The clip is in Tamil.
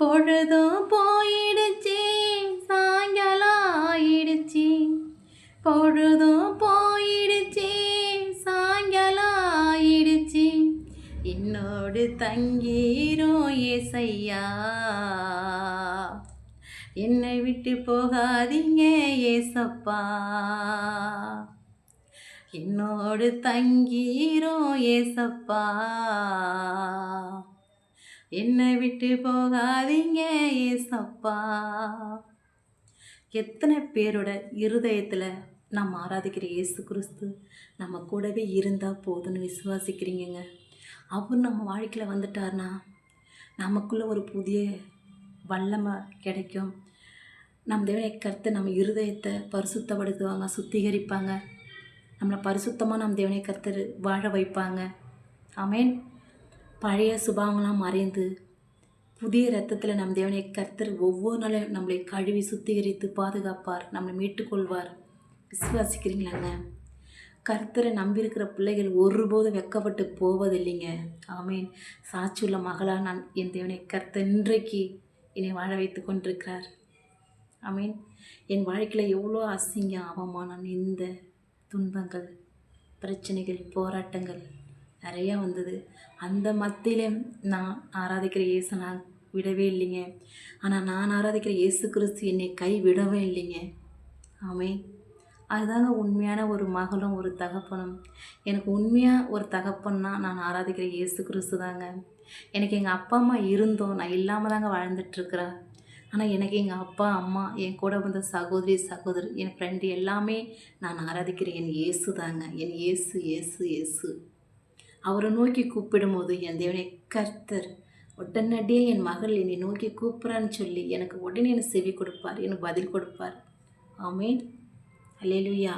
பொழுதும் போயிடுச்சு சாயங்காலம் ஆயிடுச்சு பொழுதும் போயிடுச்சு சாயங்காலம் ஆயிடுச்சு என்னோடு தங்கீரும் ஏசையா. என்னை விட்டு போகாதீங்க ஏசப்பா. என்னோடு தங்கீரும் ஏசப்பா. என்னை விட்டு போகாதீங்க ஏசப்பா. எத்தனை பேரோட இருதயத்தில் நம்ம ஆராதிக்கிற இயேசு கிறிஸ்து நம்ம கூடவே இருந்தால் போதும்னு விசுவாசிக்கிறீங்கங்க. அவர் நம்ம வாழ்க்கையில் வந்துட்டார்னா நமக்குள்ளே ஒரு புதிய வல்லமை கிடைக்கும். நம் தேவனை கருத்து நம்ம இருதயத்தை பரிசுத்தப்படுத்துவாங்க சுத்திகரிப்பாங்க. நம்மளை பரிசுத்தமாக நம் தேவனை கருத்து வாழ வைப்பாங்க. ஆமேன். பழைய சுபாவங்களாம் மறைந்து புதிய ரத்தத்தில் நம் தேவனை கர்த்தர் ஒவ்வொரு நாளும் நம்மளை கழுவி சுத்திகரித்து பாதுகாப்பார் நம்மளை மீட்டுக்கொள்வார். விசுவாசிக்கிறீங்களாங்க? கர்த்தரை நம்பியிருக்கிற பிள்ளைகள் ஒருபோதும் வெக்கப்பட்டு போவதில்லைங்க. ஆமீன். சாட்சியுள்ள மகளாக நான் என் தேவனை கர்த்த இன்றைக்கு என்னை வாழ வைத்து கொண்டிருக்கிறார். ஆமீன். என் வாழ்க்கையில் எவ்வளோ அசிங்கம் அவமானம் இந்த துன்பங்கள் பிரச்சனைகள் போராட்டங்கள். நிறையா வந்தது. அந்த மத்தியிலே நான் ஆராதிக்கிற இயேசு நான் விடவே இல்லைங்க. ஆனால் நான் ஆராதிக்கிற இயேசு கிறிஸ்து என்னை கை விடவே இல்லைங்க. ஆமே அதுதாங்க உண்மையான ஒரு மகளும் ஒரு தகப்பனும். எனக்கு உண்மையாக ஒரு தகப்பன்னா நான் ஆராதிக்கிற இயேசு கிறிஸ்து தாங்க. எனக்கு எங்கள் அப்பா அம்மா இருந்தோம். நான் இல்லாமல் தாங்க வாழ்ந்துட்டுருக்குறேன் ஆனால் எனக்கு எங்கள் அப்பா அம்மா என் கூட வந்த சகோதரி சகோதரி என் ஃப்ரெண்டு எல்லாமே நான் ஆராதிக்கிற என் இயேசு தாங்க. என் இயேசு இயேசு இயேசு. அவரை நோக்கி கூப்பிடும்போது என் தேவனை கர்த்தர் உடனடியே என் மகள் என்னை நோக்கி கூப்பிட்றான்னு சொல்லி எனக்கு உடனே எனக்கு செவி கொடுப்பார் எனக்கு பதில் கொடுப்பார். ஆமேன். அல்லேலூயா